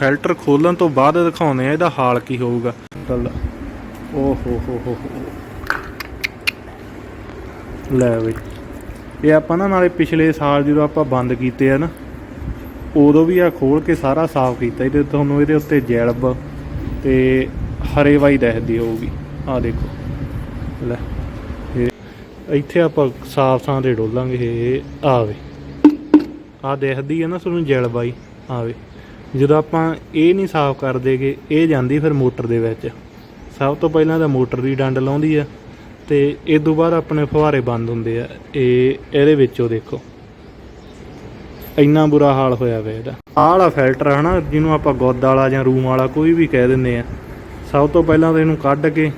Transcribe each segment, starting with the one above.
Filter ਖੋਲਣ ਤੋਂ ਬਾਅਦ ਦਿਖਾਉਂਦੇ ਆ ਇਹਦਾ ਹਾਲ ਕੀ ਹੋਊਗਾ। ਚੱਲ। ਓ ਹੋ ਹੋ ਹੋ ਲੈ ਬਈ। ਇਹ ਆਪਾਂ ਨਾ ਨਾਲੇ ਪਿਛਲੇ ਸਾਲ ਜਦੋਂ ਆਪਾਂ ਬੰਦ ਕੀਤੇ ਆ ਨਾ, ਉਦੋਂ ਵੀ ਆ ਖੋਲ ਕੇ ਸਾਰਾ ਸਾਫ਼ ਕੀਤਾ। ਇਹਦੇ ਤੁਹਾਨੂੰ ਇਹਦੇ ਉੱਤੇ ਜੈਲਬ ਤੇ ਹਰੇ ਵਾਈ ਦਿਖਦੀ ਹੋਊਗੀ। ਆ ਦੇਖੋ। ਲੈ। ਇਹ ਇੱਥੇ ਆਪਾਂ ਸਾਫ਼ ਥਾਂ ਤੇ ਡੋਲਾਂਗੇ। ਆਵੇ ਆ ਦੇਖਦੀ ਹੈ ਨਾ ਤੁਹਾਨੂੰ ਜੈਲਬਾਈ ਆਵੇ ਜਦੋਂ ਆਪਾਂ ਇਹ ਨਹੀਂ ਸਾਫ਼ ਕਰ ਦੇਗੇ ਇਹ ਜਾਂਦੀ ਫਿਰ ਮੋਟਰ ਦੇ ਵਿੱਚ। ਸਭ ਤੋਂ ਪਹਿਲਾਂ ਤਾਂ ਮੋਟਰ ਦੀ ਡੰਡ ਲਾਉਂਦੀ ਆ ਤੇ ਇਸ ਤੋਂ ਬਾਅਦ ਆਪਣੇ ਫੁਹਾਰੇ ਬੰਦ ਹੁੰਦੇ ਆ। ਇਹ, ਇਹਦੇ ਵਿੱਚੋਂ ਦੇਖੋ। ਇੰਨਾ ਬੁਰਾ ਹਾਲ ਹੋਇਆ ਵੇ ਇਹਦਾ। ਆਹ ਵਾਲਾ ਫਿਲਟਰ ਹਨਾ, ਜਿਹਨੂੰ ਆਪਾਂ ਗੋਦ ਵਾਲਾ ਜਾਂ ਰੂਮ ਵਾਲਾ ਕੋਈ ਵੀ ਕਹਿ ਦਿੰਦੇ ਆ। ਸਭ ਤੋਂ ਪਹਿਲਾਂ ਤਾਂ ਇਹਨੂੰ ਕੱਢ ਕੇ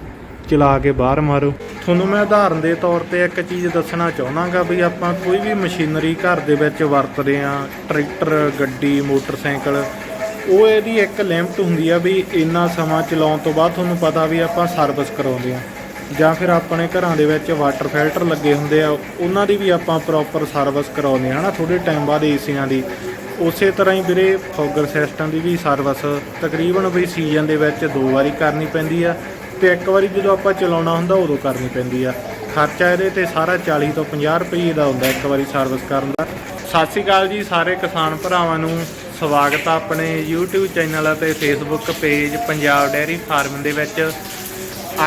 ਚਲਾ ਕੇ ਬਾਹਰ ਮਾਰੋ। ਤੁਹਾਨੂੰ ਮੈਂ ਉਦਾਹਰਨ ਦੇ ਤੌਰ ਤੇ ਇੱਕ ਚੀਜ਼ ਦੱਸਣਾ ਚਾਹੁੰਦਾਗਾ ਵੀ ਆਪਾਂ ਕੋਈ ਵੀ ਮਸ਼ੀਨਰੀ ਘਰ ਦੇ ਵਿੱਚ ਵਰਤਦੇ ਆ ਟਰੈਕਟਰ, ਗੱਡੀ, ਮੋਟਰਸਾਈਕਲ, ਉਹ ਇਹਦੀ ਇੱਕ ਲਿਮਟ ਹੁੰਦੀ ਆ ਵੀ ਇੰਨਾ ਸਮਾਂ ਚਲਾਉਣ ਤੋਂ ਬਾਅਦ ਤੁਹਾਨੂੰ ਪਤਾ ਵੀ ਆਪਾਂ ਸਰਵਿਸ ਕਰਾਉਂਦੇ ਆ ਜਾਂ ਫਿਰ ਆਪਣੇ ਘਰਾਂ ਦੇ ਵਿੱਚ ਵਾਟਰ ਫਿਲਟਰ ਲੱਗੇ ਹੁੰਦੇ ਆ, ਉਹਨਾਂ ਦੀ ਵੀ ਆਪਾਂ ਪ੍ਰੋਪਰ ਸਰਵਿਸ ਕਰਾਉਂਦੇ ਆ ਹਨਾ ਥੋੜੇ ਟਾਈਮ ਬਾਅਦ ਏਸੀਆਂ ਦੀ। ਉਸੇ ਤਰ੍ਹਾਂ ਹੀ ਵੀਰੇ ਫੋਗਰ ਸਿਸਟਮ ਦੀ ਵੀ ਸਰਵਿਸ ਤਕਰੀਬਨ ਵੀ ਸੀਜ਼ਨ ਦੇ ਵਿੱਚ ਦੋ ਵਾਰੀ ਕਰਨੀ ਪੈਂਦੀ ਆ। ਤੇ ਇੱਕ ਵਾਰੀ ਜਦੋਂ ਆਪਾਂ ਚਲਾਉਣਾ ਹੁੰਦਾ, ਉਦੋਂ ਕਰਨੀ ਪੈਂਦੀ ਆ। ਖਰਚਾ ਇਹਦੇ ਤੇ ਸਾਰਾ 40 ਤੋਂ 50 ਰੁਪਏ ਦਾ ਹੁੰਦਾ, ਇੱਕ ਵਾਰੀ ਸਰਵਿਸ ਕਰਨ ਦਾ। ਸਤਿ ਸ਼੍ਰੀ ਅਕਾਲ ਜੀ ਸਾਰੇ ਕਿਸਾਨ ਭਰਾਵਾਂ ਨੂੰ। ਸਵਾਗਤ ਆ ਆਪਣੇ YouTube ਚੈਨਲ ਅਤੇ Facebook page Punjab dairy farm ਦੇ ਵਿੱਚ।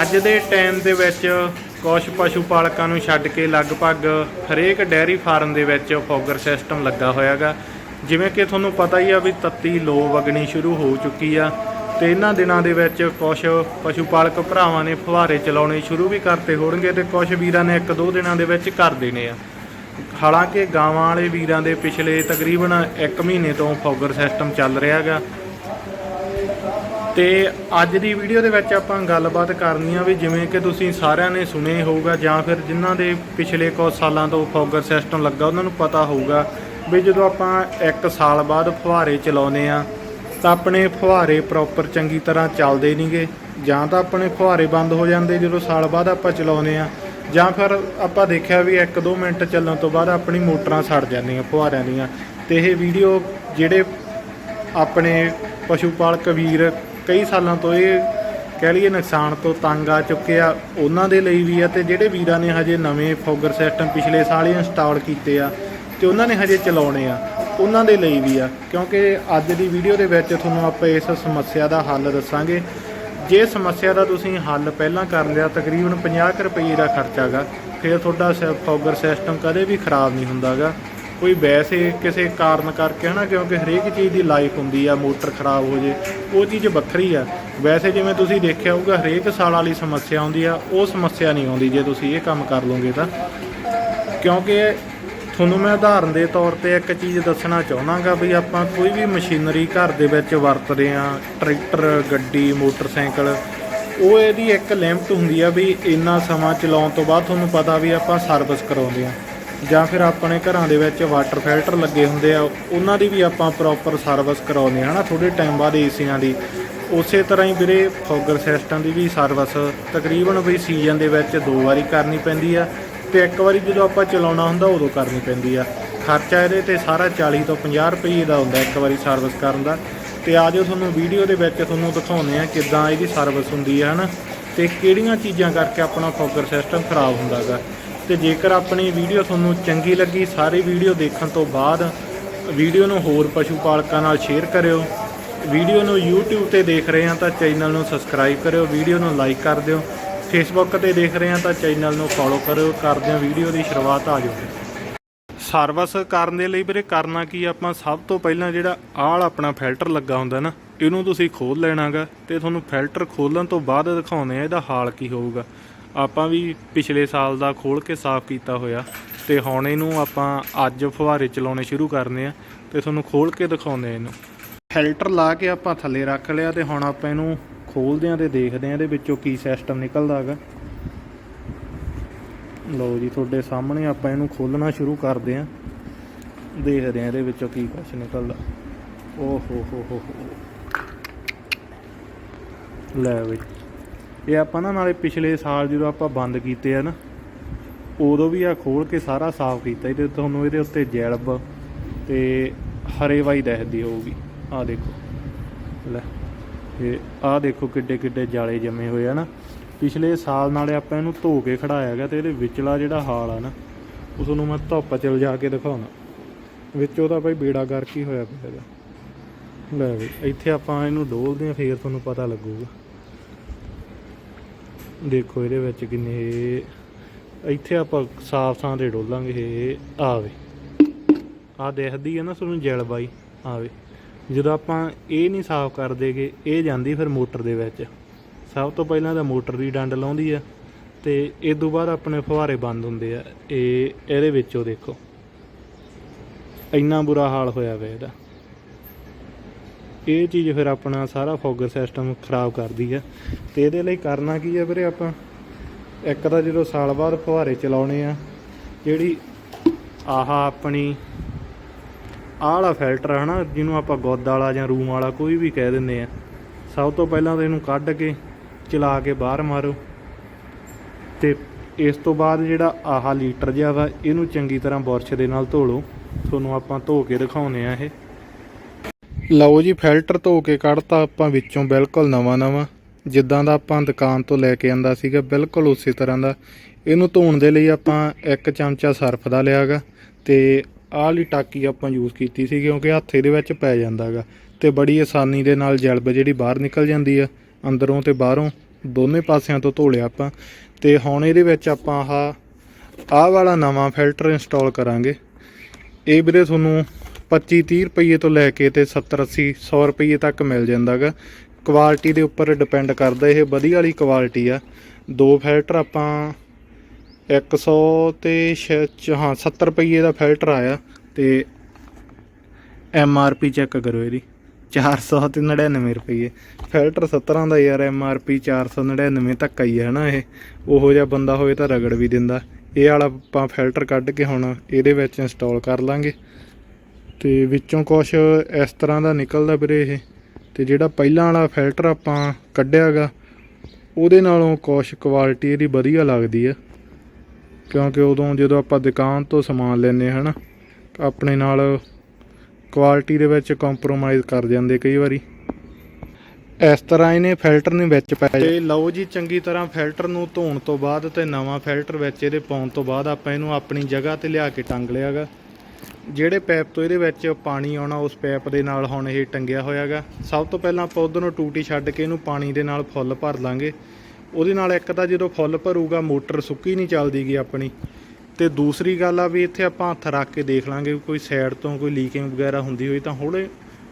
ਅੱਜ ਦੇ ਟਾਈਮ ਦੇ ਵਿੱਚ ਕੁਝ ਪਸ਼ੂ ਪਾਲਕਾਂ ਨੂੰ ਛੱਡ ਕੇ ਲਗਭਗ ਹਰੇਕ ਡੈਰੀ ਫਾਰਮ ਦੇ ਵਿੱਚ ਫੋਗਰ ਸਿਸਟਮ ਲੱਗਾ ਹੋਇਆਗਾ। ਜਿਵੇਂ ਕਿ ਤੁਹਾਨੂੰ ਪਤਾ ਹੀ ਆ ਵੀ ਤੱਤੀ ਲੋ ਵਗਣੀ ਸ਼ੁਰੂ ਹੋ ਚੁੱਕੀ ਆ। ਤੇ ਇਹਨਾਂ ਦਿਨਾਂ ਦੇ ਵਿੱਚ ਕੁਝ ਪਸ਼ੂ ਪਾਲਕ ਭਰਾਵਾਂ ਨੇ ਫੁਹਾਰੇ ਚਲਾਉਣੇ ਸ਼ੁਰੂ ਵੀ ਕਰਤੇ ਹੋਣਗੇ ਤੇ ਕੁਝ ਵੀਰਾਂ ਨੇ ਇੱਕ ਦੋ ਦਿਨਾਂ ਦੇ ਵਿੱਚ ਕਰ ਦੇਣੇ ਆ। ਹਾਲਾਂਕਿ ਗਾਵਾਂ ਵਾਲੇ ਵੀਰਾਂ ਦੇ ਪਿਛਲੇ ਤਕਰੀਬਨ 1 ਮਹੀਨੇ ਤੋਂ ਫੋਗਰ ਸਿਸਟਮ ਚੱਲ ਰਿਹਾ ਰਿਹਾਗਾ ਤੇ ਅੱਜ ਦੀ ਵੀਡੀਓ ਦੇ ਵਿੱਚ ਆਪਾਂ ਗੱਲਬਾਤ ਕਰਨੀ ਆ ਵੀ ਜਿਵੇਂ ਕਿ ਤੁਸੀਂ ਸਾਰਿਆਂ ਨੇ ਸੁਣੇ ਹੋਊਗਾ ਜਾਂ ਫਿਰ ਜਿਨ੍ਹਾਂ ਦੇ ਪਿਛਲੇ ਕੁਝ ਸਾਲਾਂ ਤੋਂ ਫੋਗਰ ਸਿਸਟਮ ਲੱਗਾ, ਉਹਨਾਂ ਨੂੰ ਪਤਾ ਹੋਊਗਾ ਵੀ ਜਦੋਂ ਆਪਾਂ 1 ਸਾਲ ਬਾਅਦ ਫੁਹਾਰੇ ਚਲਾਉਨੇ ਆ ਤਾਂ ਆਪਣੇ ਫੁਹਾਰੇ ਪ੍ਰੋਪਰ ਚੰਗੀ ਤਰ੍ਹਾਂ ਚੱਲਦੇ ਨਹੀਂਗੇ। ਜਾਂ ਤਾਂ ਆਪਣੇ ਫੁਹਾਰੇ ਬੰਦ ਹੋ ਜਾਂਦੇ ਜਦੋਂ ਸਾਲ ਬਾਅਦ ਆਪਾਂ ਚਲਾਉਂਦੇ ਆ ਜਾਂ ਫਿਰ ਆਪਾਂ ਦੇਖਿਆ ਵੀ 1-2 ਮਿੰਟ ਚੱਲਣ ਤੋਂ ਬਾਅਦ ਆਪਣੀ ਮੋਟਰਾਂ ਸੜ ਜਾਂਦੀਆਂ ਫੁਹਾਰਿਆਂ ਦੀਆਂ। ਤੇ ਇਹ ਵੀਡੀਓ ਜਿਹੜੇ ਆਪਣੇ ਪਸ਼ੂ ਪਾਲਕ ਵੀਰ ਕਈ ਸਾਲਾਂ ਤੋਂ ਇਹ ਕਹਿ ਲਈਏ ਨੁਕਸਾਨ ਤੋਂ ਤੰਗ ਆ ਚੁੱਕੇ ਆ, ਉਹਨਾਂ ਦੇ ਲਈ ਵੀ ਆ ਤੇ ਜਿਹੜੇ ਵੀਰਾਂ ਨੇ ਹਜੇ ਨਵੇਂ ਫੋਗਰ ਸਿਸਟਮ ਪਿਛਲੇ ਸਾਲ ਹੀ ਇੰਸਟਾਲ ਕੀਤੇ ਆ, ਤੇ ਉਹਨਾਂ ਨੇ ਹਜੇ ਚਲਾਉਣੇ ਆ। ਉਹਨਾਂ ਦੇ ਲਈ ਵੀ ਆ। ਕਿਉਂਕਿ ਅੱਜ ਦੀ ਵੀਡੀਓ ਦੇ ਵਿੱਚ ਤੁਹਾਨੂੰ ਆਪਾਂ ਇਸ ਸਮੱਸਿਆ ਦਾ ਹੱਲ ਦੱਸਾਂਗੇ। ਜੇ ਸਮੱਸਿਆ ਦਾ ਤੁਸੀਂ ਹੱਲ ਪਹਿਲਾਂ ਕਰ ਲਿਆ, ਤਕਰੀਬਨ 50 ਕੁ ਰੁਪਏ ਦਾ ਖਰਚਾਗਾ। ਫਿਰ ਤੁਹਾਡਾ ਫੋਗਰ ਸਿਸਟਮ ਕਦੇ ਵੀ ਖਰਾਬ ਨਹੀਂ ਹੁੰਦਾਗਾ। ਕੋਈ ਵੈਸੇ ਕਿਸੇ ਕਾਰਨ ਕਰਕੇ ਹਨਾ, ਕਿਉਂਕਿ ਹਰੇਕ ਚੀਜ਼ ਦੀ ਲਾਈਫ ਹੁੰਦੀ ਆ, ਮੋਟਰ ਖਰਾਬ ਹੋ ਜੇ, ਉਹ ਚੀਜ਼ ਵੱਖਰੀ ਆ। ਵੈਸੇ ਜਿਵੇਂ ਤੁਸੀਂ ਦੇਖਿਆ ਹੋਊਗਾ, ਹਰੇਕ ਸਾਲ ਵਾਲੀ ਸਮੱਸਿਆ ਆਉਂਦੀ ਆ, ਉਹ ਸਮੱਸਿਆ ਨਹੀਂ ਆਉਂਦੀ ਜੇ ਤੁਸੀਂ ਇਹ ਕੰਮ ਕਰ ਲਓਗੇ ਤਾਂ। ਕਿਉਂਕਿ ਤੁਹਾਨੂੰ ਮੈਂ ਉਦਾਹਰਨ ਦੇ ਤੌਰ ਤੇ ਇੱਕ ਚੀਜ਼ ਦੱਸਣਾ ਚਾਹੁੰਦਾਗਾ ਵੀ ਆਪਾਂ ਕੋਈ ਵੀ ਮਸ਼ੀਨਰੀ ਘਰ ਦੇ ਵਿੱਚ ਵਰਤਦੇ ਆ ਟਰੈਕਟਰ, ਗੱਡੀ, ਮੋਟਰਸਾਈਕਲ, ਉਹ ਇਹਦੀ ਇੱਕ ਲਿਮਟ ਹੁੰਦੀ ਆ ਵੀ ਇੰਨਾ ਸਮਾਂ ਚਲਾਉਣ ਤੋਂ ਬਾਅਦ ਤੁਹਾਨੂੰ ਪਤਾ ਵੀ ਆਪਾਂ ਸਰਵਿਸ ਕਰਾਉਂਦੇ ਆ ਜਾਂ ਫਿਰ ਆਪਣੇ ਘਰਾਂ ਦੇ ਵਿੱਚ ਵਾਟਰ ਫਿਲਟਰ ਲੱਗੇ ਹੁੰਦੇ ਆ, ਉਹਨਾਂ ਦੀ ਵੀ ਆਪਾਂ ਪ੍ਰੋਪਰ ਸਰਵਿਸ ਕਰਾਉਂਦੇ ਆ ਹਨਾ? ਥੋੜੇ ਟਾਈਮ ਬਾਅਦ ਏਸੀਆਂ ਦੀ। ਉਸੇ ਤਰ੍ਹਾਂ ਹੀ ਵੀਰੇ ਫੋਗਰ ਸਿਸਟਮ ਦੀ ਵੀ ਸਰਵਿਸ ਤਕਰੀਬਨ ਵੀ ਸੀਜ਼ਨ ਦੇ ਵਿੱਚ ਦੋ ਵਾਰੀ ਕਰਨੀ ਪੈਂਦੀ ਆ। ਤੇ ਇੱਕ ਵਾਰੀ ਜਦੋਂ ਆਪਾਂ ਚਲਾਉਣਾ ਹੁੰਦਾ, ਉਦੋਂ ਕਰਨੀ ਪੈਂਦੀ ਆ। ਖਰਚਾ ਇਹਦੇ ਤੇ ਸਾਰਾ 40 ਤੋਂ 50 ਰੁਪਏ ਦਾ ਹੁੰਦਾ ਇੱਕ ਵਾਰੀ ਸਰਵਿਸ ਕਰਨ ਦਾ। ਤੇ ਆਜੋ ਤੁਹਾਨੂੰ ਵੀਡੀਓ ਦੇ ਵਿੱਚ ਤੁਹਾਨੂੰ ਦਿਖਾਉਂਦੇ ਆ ਕਿੱਦਾਂ ਇਹਦੀ ਸਰਵਿਸ ਹੁੰਦੀ ਹੈ ਹਨਾ? ਤੇ ਕਿਹੜੀਆਂ ਚੀਜ਼ਾਂ ਕਰਕੇ ਆਪਣਾ ਫੋਕਰ ਸਿਸਟਮ ਖਰਾਬ ਹੁੰਦਾਗਾ। ਤੇ ਜੇਕਰ ਆਪਣੀ ਵੀਡੀਓ ਤੁਹਾਨੂੰ ਚੰਗੀ ਲੱਗੀ, ਸਾਰੀ ਵੀਡੀਓ ਦੇਖਣ ਤੋਂ ਬਾਅਦ ਵੀਡੀਓ ਨੂੰ ਹੋਰ ਪਸ਼ੂ ਪਾਲਕਾਂ ਨਾਲ ਸ਼ੇਅਰ ਕਰਿਓ। ਵੀਡੀਓ ਨੂੰ YouTube ਤੇ ਦੇਖ ਰਹੇ ਹਾਂ ਤਾਂ ਚੈਨਲ ਨੂੰ ਸਬਸਕ੍ਰਾਈਬ ਕਰਿਓ ਵੀਡੀਓ ਨੂੰ ਲਾਈਕ ਕਰ ਦਿਓ। ਫੇਸਬੁੱਕ ਤੇ ਦੇਖ ਰਹੇ ਹਾਂ ਤਾਂ ਚੈਨਲ ਨੂੰ ਫੋਲੋ ਕਰਿਓ, ਕਰਦੇ ਹਾਂ ਵੀਡੀਓ ਦੀ ਸ਼ੁਰੂਆਤ, ਆ ਜਾਓ ਸਰਵਿਸ ਕਰਨ ਦੇ ਲਈ ਵੀਰੇ ਕਰਨਾ ਕੀ ਆਪਾਂ ਸਭ ਤੋਂ ਪਹਿਲਾਂ ਜਿਹੜਾ ਆਲ ਆਪਣਾ ਫਿਲਟਰ ਲੱਗਾ ਹੁੰਦਾ ਨਾ, ਇਹਨੂੰ ਤੁਸੀਂ ਖੋਲ ਲੈਣਾਗਾ ਤੇ ਤੁਹਾਨੂੰ ਫਿਲਟਰ ਖੋਲਣ ਤੋਂ ਬਾਅਦ ਦਿਖਾਉਂਦੇ ਆ ਇਹਦਾ ਹਾਲ ਕੀ ਹੋਊਗਾ। ਆਪਾਂ ਵੀ ਪਿਛਲੇ ਸਾਲ ਦਾ ਖੋਲ ਕੇ ਸਾਫ਼ ਕੀਤਾ ਹੋਇਆ ਤੇ ਹੁਣ ਇਹਨੂੰ ਆਪਾਂ ਅੱਜ ਫੁਹਾਰੇ ਚਲਾਉਣੇ ਸ਼ੁਰੂ ਕਰਨੇ ਆ ਤੇ ਤੁਹਾਨੂੰ ਖੋਲ ਕੇ ਦਿਖਾਉਂਦੇ ਆ ਇਹਨੂੰ। ਫਿਲਟਰ ਲਾ ਕੇ ਆਪਾਂ ਥੱਲੇ ਰੱਖ ਲਿਆ ਤੇ ਹੁਣ ਆਪਾਂ ਇਹਨੂੰ ਖੋਲਦੇ ਆ ਤੇ ਦੇਖਦੇ ਆ ਇਹਦੇ ਵਿੱਚੋਂ ਕੀ ਸਿਸਟਮ ਨਿਕਲਦਾ ਹੈਗਾ। ਲਓ ਜੀ, ਤੁਹਾਡੇ ਸਾਹਮਣੇ ਆਪਾਂ ਇਹਨੂੰ ਖੋਲਣਾ ਸ਼ੁਰੂ ਕਰਦੇ ਆ। ਦੇਖਦੇ ਆ ਇਹਦੇ ਵਿੱਚੋਂ ਕੀ ਕੁਛ ਨਿਕਲਦਾ। ਓ ਹੋ ਹੋ ਹੋ। ਲੈ ਵੀ ਇਹ ਆਪਾਂ ਨਾ ਨਾਲੇ ਪਿਛਲੇ ਸਾਲ ਜਦੋਂ ਆਪਾਂ ਬੰਦ ਕੀਤੇ ਆ ਨਾ, ਉਦੋਂ ਵੀ ਆ ਖੋਲ ਕੇ ਸਾਰਾ ਸਾਫ਼ ਕੀਤਾ ਇਹਦੇ ਤੁਹਾਨੂੰ ਇਹਦੇ ਉੱਤੇ ਜੈਲਬ ਤੇ ਹਰੇਵਾਈ ਦਿਖਦੀ ਹੋਊਗੀ। ਆ ਦੇਖੋ। ਲੈ। ਇਹ ਆਹ ਦੇਖੋ ਕਿੱਡੇ ਕਿੱਡੇ ਜਾਲੇ ਜੰਮੇ ਹੋਏ ਆ ਨਾ। ਪਿਛਲੇ ਸਾਲ ਨਾਲੇ ਆਪਾਂ ਇਹਨੂੰ ਧੋ ਕੇ ਖੜਾਇਆ ਗਿਆ ਤੇ ਇਹਦੇ ਵਿਚਲਾ ਜਿਹੜਾ ਹਾਲ ਆ ਨਾ ਉਸ ਨੂੰ ਮੈਂ ਧੁੱਪ ਚ ਜਾ ਕੇ ਦਿਖਾਉਣਾ। ਵਿੱਚ ਉਹਦਾ ਭਾਈ ਬੇੜਾ ਗਰਕ ਹੀ ਹੋਇਆ ਪਿਆ ਹੈਗਾ। ਲੈ ਵੀ, ਇੱਥੇ ਆਪਾਂ ਇਹਨੂੰ ਡੋਲਦੇ ਆ, ਫੇਰ ਤੁਹਾਨੂੰ ਪਤਾ ਲੱਗੂਗਾ। ਦੇਖੋ ਇਹਦੇ ਵਿੱਚ ਕਿੰਨੇ ਇੱਥੇ ਆਪਾਂ ਸਾਫ਼ ਥਾਂ ਤੇ ਡੋਲਾਂਗੇ, ਇਹ ਆਵੇ। ਆ ਦੇਖਦੀ ਹੈ ਨਾ ਤੁਹਾਨੂੰ ਜਲ ਬਾਈ ਆਵੇ। ਜਦੋਂ ਆਪਾਂ ਇਹ ਨਹੀਂ ਸਾਫ਼ ਕਰ ਦੇਗੇ ਇਹ ਜਾਂਦੀ ਫਿਰ ਮੋਟਰ ਦੇ ਵਿੱਚ। ਸਭ ਤੋਂ ਪਹਿਲਾਂ ਤਾਂ ਮੋਟਰ ਦੀ ਡੰਡ ਲਾਉਂਦੀ ਆ ਤੇ ਇਸ ਤੋਂ ਬਾਅਦ ਆਪਣੇ ਫੁਹਾਰੇ ਬੰਦ ਹੁੰਦੇ ਆ। ਇਹ, ਇਹਦੇ ਵਿੱਚੋਂ ਦੇਖੋ। ਇੰਨਾ ਬੁਰਾ ਹਾਲ ਹੋਇਆ ਪਿਆ ਇਹਦਾ। ਇਹ ਚੀਜ਼ ਫਿਰ ਆਪਣਾ ਸਾਰਾ ਫੋਗਰ ਸਿਸਟਮ ਖਰਾਬ ਕਰਦੀ ਆ। ਤੇ ਇਹਦੇ ਲਈ ਕਰਨਾ ਕੀ ਆ ਵੀਰੇ ਆਪਾਂ? ਇੱਕ ਤਾਂ ਜਦੋਂ ਸਾਲ ਬਾਅਦ ਫੁਹਾਰੇ ਚਲਾਉਣੇ ਆ, ਜਿਹੜੀ ਆਹਾ ਆਪਣੀ ਆਹ ਵਾਲਾ ਫਿਲਟਰ ਹਨਾ, ਜਿਹਨੂੰ ਆਪਾਂ ਗੋਦ ਵਾਲਾ ਜਾਂ ਰੂਮ ਵਾਲਾ ਕੋਈ ਵੀ ਕਹਿ ਦਿੰਦੇ ਆ। ਸਭ ਤੋਂ ਪਹਿਲਾਂ ਤਾਂ ਇਹਨੂੰ ਕੱਢ ਕੇ ਚਲਾ ਕੇ ਬਾਹਰ ਮਾਰੋ। ਤੇ ਇਸ ਤੋਂ ਬਾਅਦ ਜਿਹੜਾ ਆਹ ਲੀਟਰ ਜਿਹਾ ਵਾ, ਇਹਨੂੰ ਚੰਗੀ ਤਰ੍ਹਾਂ ਬੁਰਸ਼ ਦੇ ਨਾਲ ਧੋ ਲਓ ਤੁਹਾਨੂੰ ਆਪਾਂ ਧੋ ਕੇ ਦਿਖਾਉਨੇ ਆ ਇਹ। ਲਓ ਜੀ ਫਿਲਟਰ ਧੋ ਕੇ ਕੱਢਤਾ ਆਪਾਂ ਵਿੱਚੋਂ ਬਿਲਕੁਲ ਨਵਾਂ ਨਵਾਂ ਜਿੱਦਾਂ ਦਾ ਆਪਾਂ ਦੁਕਾਨ ਤੋਂ ਲੈ ਕੇ ਆਂਦਾ ਸੀਗਾ, ਬਿਲਕੁਲ ਉਸੇ ਤਰ੍ਹਾਂ ਦਾ। ਇਹਨੂੰ ਧੋਣ ਦੇ ਲਈ ਆਪਾਂ ਇੱਕ ਚਮਚਾ ਸਰਫ ਦਾ ਲਿਆਗਾ ਤੇ ਆਹ ਵਾਲੀ ਟਾਕੀ ਆਪਾਂ ਯੂਜ਼ ਕੀਤੀ ਸੀ ਕਿਉਂਕਿ ਹੱਥ ਇਹਦੇ ਵਿੱਚ ਪੈ ਜਾਂਦਾਗਾ ਤੇ ਬੜੀ ਆਸਾਨੀ ਦੇ ਨਾਲ ਜਲਬ ਜਿਹੜੀ ਬਾਹਰ ਨਿਕਲ ਜਾਂਦੀ ਆ, ਅੰਦਰੋਂ ਤੇ ਬਾਹਰੋਂ, ਦੋਨੇ ਪਾਸਿਆਂ ਤੋਂ ਧੋ ਲਿਆ ਆਪਾਂ। ਤੇ ਹੁਣ ਇਹਦੇ ਵਿੱਚ ਆਪਾਂ ਆਹ ਆਹ ਵਾਲਾ ਨਵਾਂ ਫਿਲਟਰ ਇੰਸਟਾਲ ਕਰਾਂਗੇ। ਇਹ ਵੀਰੇ ਤੁਹਾਨੂੰ 25 30 ਰੁਪਏ ਤੋਂ ਲੈ ਕੇ ਤੇ 70 80 100 ਰੁਪਏ ਤੱਕ ਮਿਲ ਜਾਂਦਾਗਾ ਕੁਆਲਿਟੀ ਦੇ ਉੱਪਰ ਡਿਪੈਂਡ ਕਰਦਾ ਇਹ, ਵਧੀਆ ਵਾਲੀ ਕੁਆਲਿਟੀ ਆ। ਦੋ ਫਿਲਟਰ ਆਪਾਂ 100 ਤੇ ਛ- ਹਾਂ 70 ਰੁਪਏ ਦਾ ਫਿਲਟਰ ਆਇਆ ਤੇ ਐਮ ਆਰ ਪੀ ਚੈੱਕ ਕਰੋ ਇਹਦੀ। 400 ਤੇ 99 ਰੁਪਏ ਫਿਲਟਰ 17 ਦਾ ਯਾਰ ਐਮ ਆਰ ਪੀ 499 ਤੱਕ ਆਈ ਹੈ ਨਾ ਇਹ। ਉਹੋ ਜਿਹਾ ਬੰਦਾ ਹੋਵੇ ਤਾਂ ਰਗੜ ਵੀ ਦਿੰਦਾ। ਇਹ ਵਾਲਾ ਆਪਾਂ ਫਿਲਟਰ ਕੱਢ ਕੇ ਹੁਣ ਇਹਦੇ ਵਿੱਚ ਇੰਸਟਾਲ ਕਰ ਲਾਂਗੇ। ਤੇ ਵਿੱਚੋਂ ਕੁਝ ਇਸ ਤਰ੍ਹਾਂ ਦਾ ਨਿਕਲਦਾ ਵੀਰੇ ਇਹ। ਤੇ ਜਿਹੜਾ ਪਹਿਲਾਂ ਵਾਲਾ ਫਿਲਟਰ ਆਪਾਂ ਕੱਢਿਆਗਾ ਉਹਦੇ ਨਾਲੋਂ ਕੁਝ ਕੁਆਲਿਟੀ ਇਹਦੀ ਵਧੀਆ ਲੱਗਦੀ ਆ। ਕਿਉਂਕਿ ਉਦੋਂ ਜਦੋਂ ਆਪਾਂ ਦੁਕਾਨ ਤੋਂ ਸਮਾਨ ਲੈਨੇ ਹਨਾ ਆਪਣੇ ਨਾਲ ਕੁਆਲਿਟੀ ਦੇ ਵਿੱਚ ਕੰਪਰੋਮਾਈਜ਼ ਕਰ ਜਾਂਦੇ ਕਈ ਵਾਰੀ। ਇਸ ਤਰ੍ਹਾਂ ਇਹਨੇ ਫਿਲਟਰ ਨੇ ਵਿੱਚ ਪੈ ਤੇ ਲਓ ਜੀ, ਚੰਗੀ ਤਰ੍ਹਾਂ ਫਿਲਟਰ ਨੂੰ ਧੋਣ ਤੋਂ ਬਾਅਦ ਤੇ ਨਵਾਂ ਫਿਲਟਰ ਵਿੱਚ ਇਹਦੇ ਪਾਉਣ ਤੋਂ ਬਾਅਦ ਆਪਾਂ ਇਹਨੂੰ ਆਪਣੀ ਜਗ੍ਹਾ ਤੇ ਲਿਆ ਕੇ ਟੰਗ ਲਿਆਗਾ। ਜਿਹੜੇ ਪੈਪ ਤੋਂ ਇਹਦੇ ਵਿੱਚ ਪਾਣੀ ਆਉਣਾ, ਉਸ ਪੈਪ ਦੇ ਨਾਲ ਹੁਣ ਇਹ ਟੰਗਿਆ ਹੋਇਆਗਾ। ਸਭ ਤੋਂ ਪਹਿਲਾਂ ਆਪਾਂ ਨੂੰ ਟੂਟੀ ਛੱਡ ਕੇ ਇਹਨੂੰ ਪਾਣੀ ਦੇ ਨਾਲ ਫੁੱਲ ਭਰ ਲਾਂਗੇ। ਉਹਦੇ ਨਾਲ ਇੱਕ ਤਾਂ ਜਦੋਂ ਫੁੱਲ ਭਰੂਗਾ, ਮੋਟਰ ਸੁੱਕੀ ਨਹੀਂ ਚੱਲਦੀਗੀ ਆਪਣੀ। ਤੇ ਦੂਸਰੀ ਗੱਲ ਆ ਵੀ ਇੱਥੇ ਆਪਾਂ ਹੱਥ ਰੱਖ ਕੇ ਦੇਖ ਲਾਂਗੇ ਕੋਈ ਸਾਈਡ ਤੋਂ ਕੋਈ ਲੀਕਿੰਗ ਵਗੈਰਾ ਹੁੰਦੀ ਹੋਈ ਤਾਂ ਹੁਣੇ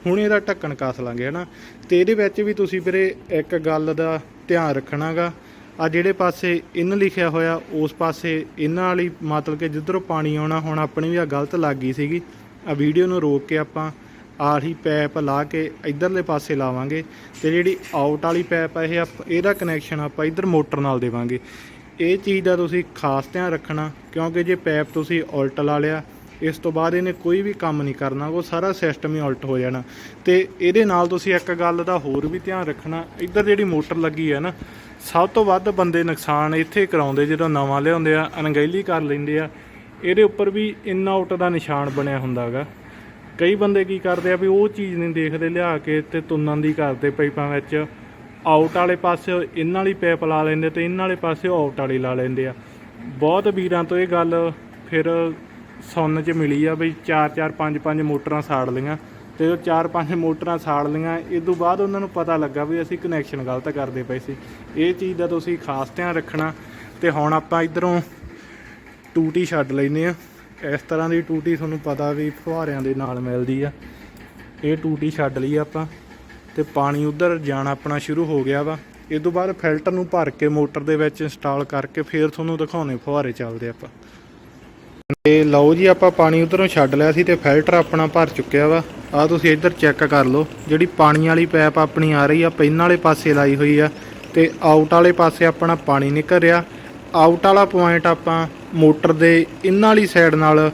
ਹੁਣੇ ਇਹਦਾ ਢੱਕਣ ਕੱਸ ਲਾਂਗੇ, ਹਨਾ? ਤੇ ਇਹਦੇ ਵਿੱਚ ਵੀ ਤੁਸੀਂ ਵੀਰੇ ਇੱਕ ਗੱਲ ਦਾ ਧਿਆਨ ਰੱਖਣਾਗਾ। ਆ ਜਿਹੜੇ ਪਾਸੇ ਇਨ ਲਿਖਿਆ ਹੋਇਆ, ਉਸ ਪਾਸੇ ਇਹਨਾਂ ਵਾਲੀ ਮਤਲਬ ਕਿ ਜਿੱਧਰੋਂ ਪਾਣੀ ਆਉਣਾ, ਹੁਣ ਆਪਣੀ ਵੀ ਆ ਗਲਤ ਲੱਗ ਗਈ ਸੀਗੀ। ਆ ਵੀਡੀਓ ਨੂੰ ਰੋਕ ਕੇ ਆਪਾਂ ਆਹੀ ਪੈਪ ਲਾ ਕੇ ਇਧਰਲੇ ਪਾਸੇ ਲਾਵਾਂਗੇ ਤੇ ਜਿਹੜੀ ਆਊਟ ਵਾਲੀ ਪੈਪ ਹੈ ਇਹ ਆਪ- ਇਹਦਾ ਕਨੈਕਸ਼ਨ ਆਪਾਂ ਇਧਰ ਮੋਟਰ ਨਾਲ ਦੇਵਾਂਗੇ। ਇਹ ਚੀਜ਼ ਦਾ ਤੁਸੀਂ ਖਾਸ ਧਿਆਨ ਰੱਖਣਾ, ਕਿਉਂਕਿ ਜੇ ਪੈਪ ਤੁਸੀਂ ਉਲਟ ਲਾ ਲਿਆ, ਇਸ ਤੋਂ ਬਾਅਦ ਇਹਨੇ ਕੋਈ ਵੀ ਕੰਮ ਨਹੀਂ ਕਰਨਾ, ਉਹ ਸਾਰਾ ਸਿਸਟਮ ਹੀ ਉਲਟ ਹੋ ਜਾਣਾ। ਤੇ ਇਹਦੇ ਨਾਲ ਤੁਸੀਂ ਇੱਕ ਗੱਲ ਦਾ ਹੋਰ ਵੀ ਧਿਆਨ ਰੱਖਣਾ, ਇੱਧਰ ਜਿਹੜੀ ਮੋਟਰ ਲੱਗੀ ਹੈ ਨਾ, ਸਭ ਤੋਂ ਵੱਧ ਬੰਦੇ ਨੁਕਸਾਨ ਇੱਥੇ ਕਰਾਉਂਦੇ, ਜਦੋਂ ਨਵਾਂ ਲਿਆਉਂਦੇ ਆ, ਅਣਗਹਿਲੀ ਕਰ ਲੈਂਦੇ ਆ, ਇਹਦੇ ਉੱਪਰ ਵੀ ਇਨ ਆਊਟ ਦਾ ਨਿਸ਼ਾਨ ਬਣਿਆ ਹੁੰਦਾਗਾ ਕਈ ਬੰਦੇ ਕੀ ਕਰਦੇ ਆ ਵੀ ਉਹ ਚੀਜ਼ ਨਹੀਂ ਦੇਖਦੇ ਲਿਆ ਕੇ ਤੇ ਤੁੰਨਣ ਦੀ ਕਰਦੇ ਪਾਈਪਾਂ ਵਿੱਚ ਆਊਟ ਵਾਲੇ ਪਾਸੇ ਇਹਨਾਂ ਵਾਲੀ ਪੈਪ ਲਾ ਲੈਂਦੇ ਤੇ ਇਹਨਾਂ ਵਾਲੇ ਪਾਸੇ ਆਊਟ ਵਾਲੀ ਲਾ ਲੈਂਦੇ ਆ। ਬਹੁਤ ਵੀਰਾਂ ਤੋਂ ਇਹ ਗੱਲ ਫਿਰ ਸੁਣਨ 'ਚ ਮਿਲੀ ਆ ਬਈ 4 4 5 5 ਮੋਟਰਾਂ ਸਾੜ ਲਈਆਂ ਤੇ ਉਹ 4 5 ਮੋਟਰਾਂ ਸਾੜ ਲਈਆਂ ਇਸ ਤੋਂ ਬਾਅਦ ਉਹਨਾਂ ਨੂੰ ਪਤਾ ਲੱਗਾ ਵੀ ਅਸੀਂ ਕਨੈਕਸ਼ਨ ਗਲਤ ਕਰਦੇ ਪਏ ਸੀ। ਇਹ ਚੀਜ਼ ਦਾ ਤੁਸੀਂ ਖਾਸ ਧਿਆਨ ਰੱਖਣਾ ਤੇ ਹੁਣ ਆਪਾਂ ਇਧਰੋਂ ਟੂਟੀ ਛੱਡ ਲੈਨੇ ਆ। ਇਸ ਤਰ੍ਹਾਂ ਦੀ ਟੂਟੀ ਤੁਹਾਨੂੰ ਪਤਾ ਵੀ ਫੁਹਾਰਿਆਂ ਦੇ ਨਾਲ ਮਿਲਦੀ ਆ। ਇਹ ਟੂਟੀ ਛੱਡ ਲਈ ਆਪਾਂ ਤੇ ਪਾਣੀ ਉਧਰ ਜਾਣਾ ਆਪਣਾ ਸ਼ੁਰੂ ਹੋ ਗਿਆ ਵਾ। ਇਸ ਤੋਂ ਬਾਅਦ ਫਿਲਟਰ ਨੂੰ ਭਰ ਕੇ ਮੋਟਰ ਦੇ ਵਿੱਚ ਇੰਸਟਾਲ ਕਰਕੇ ਫੇਰ ਤੁਹਾਨੂੰ ਦਿਖਾਉਣੇ ਫੁਹਾਰੇ ਚੱਲਦੇ ਆਪਾਂ। ਤੇ ਲਓ ਜੀ, ਆਪਾਂ ਪਾਣੀ ਉਧਰੋਂ ਛੱਡ ਲਿਆ ਸੀ ਤੇ ਫਿਲਟਰ ਆਪਣਾ ਭਰ ਚੁੱਕਿਆ ਵਾ। ਆ ਤੁਸੀਂ ਇੱਧਰ ਚੈੱਕ ਕਰ ਲਓ, ਜਿਹੜੀ ਪਾਣੀ ਵਾਲੀ ਪੈਪ ਆਪਣੀ ਆ ਰਹੀ ਆ ਪੈਨ ਵਾਲੇ ਪਾਸੇ ਲਾਈ ਹੋਈ ਆ ਤੇ ਆਊਟ ਵਾਲੇ ਪਾਸੇ ਆਪਣਾ ਪਾਣੀ ਨਿਕਲ ਰਿਹਾ। ਆਊਟ ਵਾਲਾ ਪੁਆਇੰਟ ਆਪਾਂ ਮੋਟਰ ਦੇ ਇਹਨਾਂ ਵਾਲੀ ਸਾਈਡ ਨਾਲ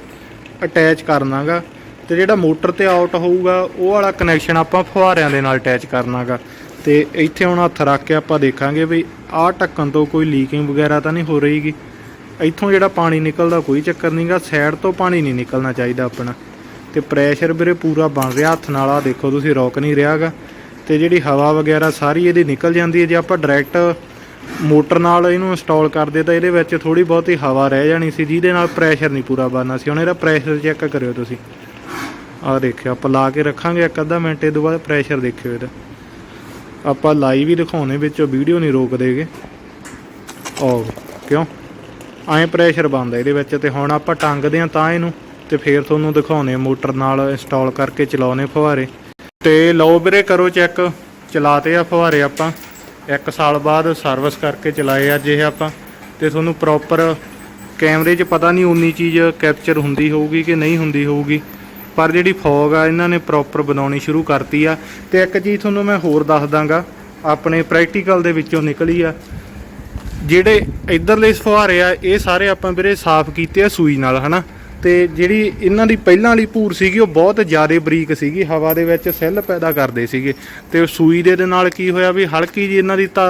ਅਟੈਚ ਕਰਨਾਗਾ ਤੇ ਜਿਹੜਾ ਮੋਟਰ ਤੇ ਆਊਟ ਹੋਊਗਾ, ਉਹ ਵਾਲਾ ਕਨੈਕਸ਼ਨ ਆਪਾਂ ਫੁਹਾਰਿਆਂ ਦੇ ਨਾਲ ਅਟੈਚ ਕਰਨਾਗਾ। ਤੇ ਇੱਥੇ ਹੁਣ ਹੱਥ ਰੱਖ ਕੇ ਆਪਾਂ ਦੇਖਾਂਗੇ ਵੀ ਆਹ ਢੱਕਣ ਤੋਂ ਕੋਈ ਲੀਕਿੰਗ ਵਗੈਰਾ ਤਾਂ ਨਹੀਂ ਹੋ ਰਹੀਗੀ। ਇੱਥੋਂ ਜਿਹੜਾ ਪਾਣੀ ਨਿਕਲਦਾ ਕੋਈ ਚੱਕਰ ਨਹੀਂਗਾ ਸਾਈਡ ਤੋਂ ਪਾਣੀ ਨਹੀਂ ਨਿਕਲਣਾ ਚਾਹੀਦਾ ਆਪਣਾ। ਤੇ ਪ੍ਰੈਸ਼ਰ ਵੀਰੇ ਪੂਰਾ ਬਣ ਰਿਹਾ, ਹੱਥ ਨਾਲ ਆ ਦੇਖੋ ਤੁਸੀਂ ਰੋਕ ਨਹੀਂ ਰਿਹਾਗਾ। ਤੇ ਜਿਹੜੀ ਹਵਾ ਵਗੈਰਾ ਸਾਰੀ ਇਹਦੀ ਨਿਕਲ ਜਾਂਦੀ ਹੈ, ਜੇ ਆਪਾਂ ਡਾਇਰੈਕਟ ਮੋਟਰ ਨਾਲ ਇਹਨੂੰ ਇੰਸਟਾਲ ਕਰਦੇ ਤਾਂ ਇਹਦੇ ਵਿੱਚ ਥੋੜੀ ਬਹੁਤੀ ਹਵਾ ਰਹਿ ਜਾਣੀ ਸੀ, ਜਿਹਦੇ ਨਾਲ ਪ੍ਰੈਸ਼ਰ ਨਹੀਂ ਪੂਰਾ ਬਣਨਾ ਸੀ। ਹੁਣ ਇਹਦਾ ਪ੍ਰੈਸ਼ਰ ਚੈੱਕ ਕਰਿਓ ਤੁਸੀਂ। ਆਹ ਦੇਖਿਓ, ਆਪਾਂ ਲਾ ਕੇ ਰੱਖਾਂਗੇ ਇੱਕ ਅੱਧਾ ਮਿੰਟ ਇਹ ਤੋਂ ਬਾਅਦ ਪ੍ਰੈਸ਼ਰ ਦੇਖਿਓ ਇਹਦਾ। ਆਪਾਂ ਲਾਈਵ ਹੀ ਦਿਖਾਉਣੇ, ਵਿੱਚੋਂ ਵੀਡੀਓ ਨਹੀਂ ਰੋਕਦੇਗੇ ਉਹ ਕਿਉਂ? ਐਂ ਪ੍ਰੈਸ਼ਰ ਬਣਦਾ ਇਹਦੇ ਵਿੱਚ ਤੇ ਹੁਣ ਆਪਾਂ ਟੰਗਦੇ ਆ ਤਾਂ ਇਹਨੂੰ, ਤੇ ਫੇਰ ਤੁਹਾਨੂੰ ਦਿਖਾਉਣੇ ਮੋਟਰ ਨਾਲ ਇੰਸਟਾਲ ਕਰਕੇ ਚਲਾਉਣੇ ਫੁਹਾਰੇ। ਤੇ ਲਓ ਵੀਰੇ, ਕਰੋ ਚੈੱਕ ਚਲਾਤੇ ਆ ਫੁਹਾਰੇ ਆਪਾਂ। ਇੱਕ ਸਾਲ ਬਾਅਦ ਸਰਵਿਸ ਕਰਕੇ ਚਲਾਏ ਅੱਜ ਇਹ ਆਪਾਂ ਤੇ ਤੁਹਾਨੂੰ ਪ੍ਰੋਪਰ ਕੈਮਰੇ 'ਚ ਪਤਾ ਨਹੀਂ ਉਨੀ ਚੀਜ਼ ਕੈਪਚਰ ਹੁੰਦੀ ਹੋਊਗੀ ਕਿ ਨਹੀਂ ਹੁੰਦੀ ਹੋਊਗੀ, ਪਰ ਜਿਹੜੀ ਫੌਗ ਆ, ਇਹਨਾਂ ਨੇ ਪ੍ਰੋਪਰ ਬਣਾਉਣੀ ਸ਼ੁਰੂ ਕਰਤੀ ਆ। ਤੇ ਇੱਕ ਚੀਜ਼ ਤੁਹਾਨੂੰ ਮੈਂ ਹੋਰ ਦੱਸ ਦਾਂਗਾ, ਆਪਣੇ ਪ੍ਰੈਕਟੀਕਲ ਦੇ ਵਿੱਚੋਂ ਨਿਕਲੀ ਆ। ਜਿਹੜੇ ਇਧਰਲੇ ਫੁਹਾਰੇ ਆ, ਇਹ ਸਾਰੇ ਆਪਾਂ ਵੀਰੇ ਸਾਫ਼ ਕੀਤੇ ਆ ਸੂਈ ਨਾਲ, ਹਨਾ? ਤੇ ਜਿਹੜੀ ਇਹਨਾਂ ਦੀ ਪਹਿਲਾਂ ਵਾਲੀ ਭੂਰ ਸੀਗੀ, ਉਹ ਬਹੁਤ ਜ਼ਿਆਦਾ ਬਰੀਕ ਸੀਗੀ, ਹਵਾ ਦੇ ਵਿੱਚ ਸੈੱਲ ਪੈਦਾ ਕਰਦੇ ਸੀਗੇ। ਤੇ ਸੂਈ ਦੇ ਦੇ ਨਾਲ ਕੀ ਹੋਇਆ ਵੀ ਹਲਕੀ ਜੀ ਇਹਨਾਂ ਦੀ ਤਾਂ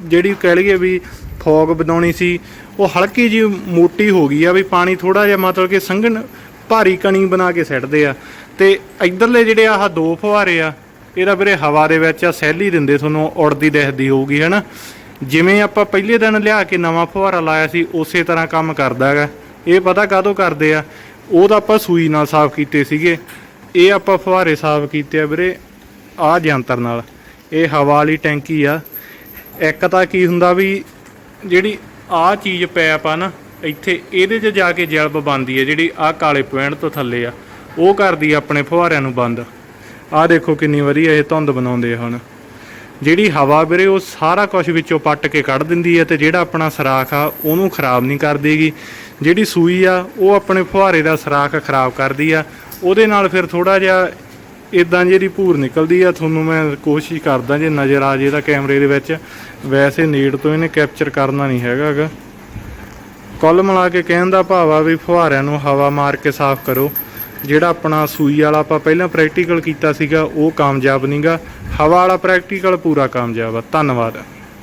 ਜਿਹੜੀ ਕਹਿ ਲਈਏ ਵੀ ਫੌਗ ਬਣਾਉਣੀ ਸੀ, ਉਹ ਹਲਕੀ ਜੀ ਮੋਟੀ ਹੋ ਗਈ ਆ ਵੀ ਪਾਣੀ ਥੋੜਾ ਜਿਹਾ ਮਤਲਬ ਕਿ ਸੰਘਣ ਭਾਰੀ ਕਣੀ ਬਣਾ ਕੇ ਸਿੱਟਦੇ ਆ। ਤੇ ਇਧਰਲੇ ਜਿਹੜੇ ਆਹ ਦੋ ਫੁਹਾਰੇ ਆ, ਇਹਦਾ ਵੀਰੇ ਹਵਾ ਦੇ ਵਿੱਚ ਆ, ਸੈੱਲ ਹੀ ਦਿੰਦੇ ਤੁਹਾਨੂੰ, ਉੜਦੀ ਦਿਖਦੀ ਹੋਊਗੀ, ਹਨਾ? ਜਿਵੇਂ ਆਪਾਂ ਪਹਿਲੇ ਦਿਨ ਲਿਆ ਕੇ ਨਵਾਂ ਫੁਹਾਰਾ ਲਾਇਆ ਸੀ, ਉਸੇ ਤਰ੍ਹਾਂ ਕੰਮ ਕਰਦਾ ਹੈਗਾ। ਇਹ ਪਤਾ ਕਾਹਤੋਂ ਕਰਦੇ ਆ? ਉਹ ਤਾਂ ਆਪਾਂ ਸੂਈ ਨਾਲ ਸਾਫ਼ ਕੀਤੇ ਸੀਗੇ। ਇਹ ਆਪਾਂ ਫੁਹਾਰੇ ਸਾਫ਼ ਕੀਤੇ ਆ ਵੀਰੇ ਆਹ ਜੰਤਰ ਨਾਲ। ਇਹ ਹਵਾ ਵਾਲੀ ਟੈਂਕੀ ਆ। ਇੱਕ ਤਾਂ ਕੀ ਹੁੰਦਾ ਵੀ ਜਿਹੜੀ ਆਹ ਚੀਜ਼ ਪੈਪ ਆ ਨਾ, ਇੱਥੇ ਇਹਦੇ 'ਚ ਜਾ ਕੇ ਜਲਬ ਬੰਦੀ ਹੈ ਜਿਹੜੀ ਆਹ ਕਾਲੇ ਪੁਆਇੰਟ ਤੋਂ ਥੱਲੇ ਆ। ਉਹ ਕਰਦੀ ਆਪਣੇ ਫੁਹਾਰਿਆਂ ਨੂੰ ਬੰਦ। ਆਹ ਦੇਖੋ ਕਿੰਨੀ ਵਧੀਆ ਇਹ ਧੁੰਦ ਬਣਾਉਂਦੇ ਆ ਹੁਣ। ਜਿਹੜੀ ਹਵਾ ਵੀਰੇ, ਉਹ ਸਾਰਾ ਕੁਝ ਵਿੱਚੋਂ ਪੱਟ ਕੇ ਕੱਢ ਦਿੰਦੀ ਹੈ ਤੇ ਜਿਹੜਾ ਆਪਣਾ ਸਰਾਖ ਆ, ਉਹਨੂੰ ਖਰਾਬ ਨਹੀਂ ਕਰਦੀਗੀ ਜਿਹੜੀ ਸੂਈ ਆ, ਉਹ ਆਪਣੇ ਫੁਹਾਰੇ ਦਾ ਸਰਾਖ ਖਰਾਬ ਕਰਦੀ ਆ। ਉਹਦੇ ਨਾਲ ਫਿਰ ਥੋੜਾ ਜਿਹਾ ਇਦਾਂ ਜਿਹੜੀ ਭੂਰ ਨਿਕਲਦੀ ਆ, ਤੁਹਾਨੂੰ ਮੈਂ ਕੋਸ਼ਿਸ਼ ਕਰਦਾ ਜੇ ਨਜ਼ਰ ਆ ਜੇ ਤਾਂ ਕੈਮਰੇ ਦੇ ਵਿੱਚ। ਵੈਸੇ ਨੇੜ ਤੋਂ ਇਹਨੇ ਕੈਪਚਰ ਕਰਨਾ ਨਹੀਂ ਹੈਗਾਗਾ ਕੁੱਲ ਮਿਲਾ ਕੇ ਕਹਿਣ ਦਾ ਭਾਵ ਆ ਵੀ ਫੁਹਾਰਿਆਂ ਨੂੰ ਹਵਾ ਮਾਰ ਕੇ ਸਾਫ਼ ਕਰੋ। ਜਿਹੜਾ ਆਪਣਾ ਸੂਈ ਵਾਲਾ ਆਪਾਂ ਪਹਿਲਾਂ ਪ੍ਰੈਕਟੀਕਲ ਕੀਤਾ ਸੀਗਾ, ਉਹ ਕਾਮਯਾਬ ਨਹੀਂਗਾ ਹਵਾ ਵਾਲਾ ਪ੍ਰੈਕਟੀਕਲ ਪੂਰਾ ਕਾਮਯਾਬ ਆ। ਧੰਨਵਾਦ।